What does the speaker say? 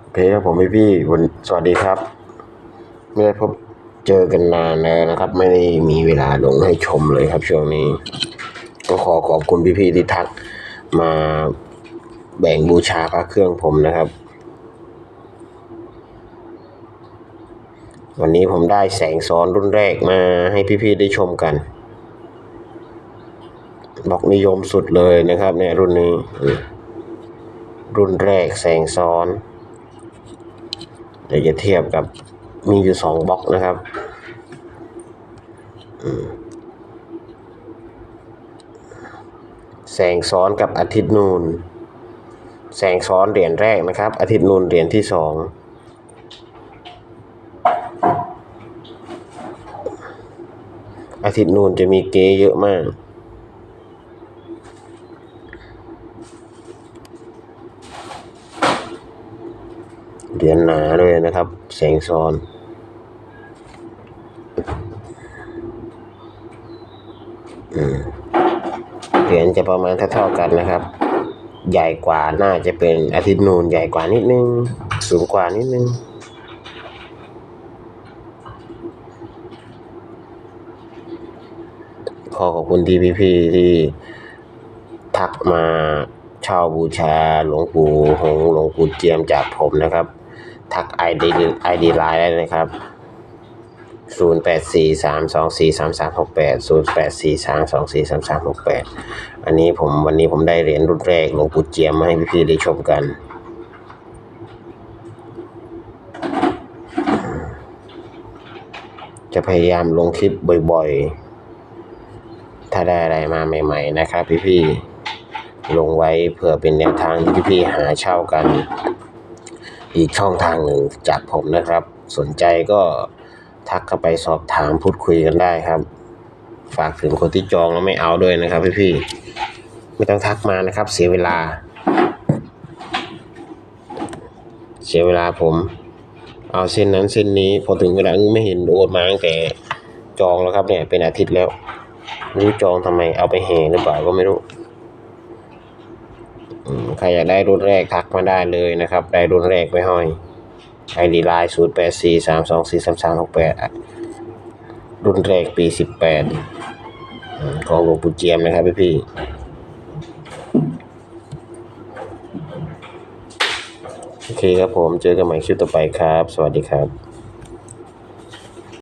โอเคครับผมพี่พี่วันสวัสดีครับ ไม่ได้พบเจอกันนานแล้วนะครับ ไม่ได้มีเวลาลงให้ชมเลยครับช่วงนี้ ก็ขอขอบคุณพี่พี่ที่ทักมาแบ่งบูชาพระเครื่องผมนะครับ วันนี้ผมได้แสงซ้อนรุ่นแรกมาให้พี่ๆได้ชมกันบอกนิยมสุดเลยนะครับในรุ่นนี้ รุ่นแรกแสงซ้อน เดี๋ยวจะเทียบกับมีอยู่สองบล็อกนะครับแสงซ้อนกับอาทิตย์นูน แสงซ้อนเหรียญแรกนะครับ อาทิตย์นูนเหรียญที่สองอาทิตย์นูนจะมีเกเยอะมาก เหรียญหนาเลยนะครับ แสงซ้อน เหรียญจะประมาณเท่าๆกันนะครับ ใหญ่กว่าน่าจะเป็นอาทิตย์นูนใหญ่กว่านิดนึง สูงกว่านิดนึงขอขอบคุณที่พี่ๆที่ทักมาเช่าบูชาหลวงปู่หงหลวงปู่เจียมจากผมนะครับ ทักไอดีไอดีไลน์ได้นะครับ 0 8 4 3 2 4 3 3 6 8 0 8 4 3 2 4 3 3 6 8 อันนี้ผมวันนี้ผมได้เหรียญรุ่นแรกหลวงปู่เจียมมาให้พี่ๆได้ชมกัน จะพยายามลงคลิปบ่อยๆ ถ้าได้อะไรมาใหม่ ๆ นะครับพี่ๆลงไว้เผื่อเป็นแนวทางที่พี่ๆหาเช่ากัน อีกช่องทางหนึ่งจากผมนะครับ สนใจก็ทักเข้าไปสอบถามพูดคุยกันได้ครับ ฝากถึงคนที่จองแล้วไม่เอาด้วยนะครับพี่ๆไม่ต้องทักมานะครับ เสียเวลา เสียเวลาผม เอาเส้นนั้นเส้นนี้พอถึงเวลาไม่เห็นโอนมาตั้งแต่จองแล้วครับเนี่ยเป็นอาทิตย์แล้วไม่รู้จองทำไมเอาไปแห่หรือเปล่าก็ไม่รู้ ใครอยากได้รุ่นแรกทักมาได้เลยนะครับ ได้รุ่นแรกไว้ห้อยไอดีไลน์ศูนย์แปดสี่สามสองสี่สามสามหกแปดรุ่นแรกปีสิบแปดของหลวงปู่เจียมนะครับพี่พี่โอเคครับผมเจอกันใหม่คลิปต่อไปครับ สวัสดีครับ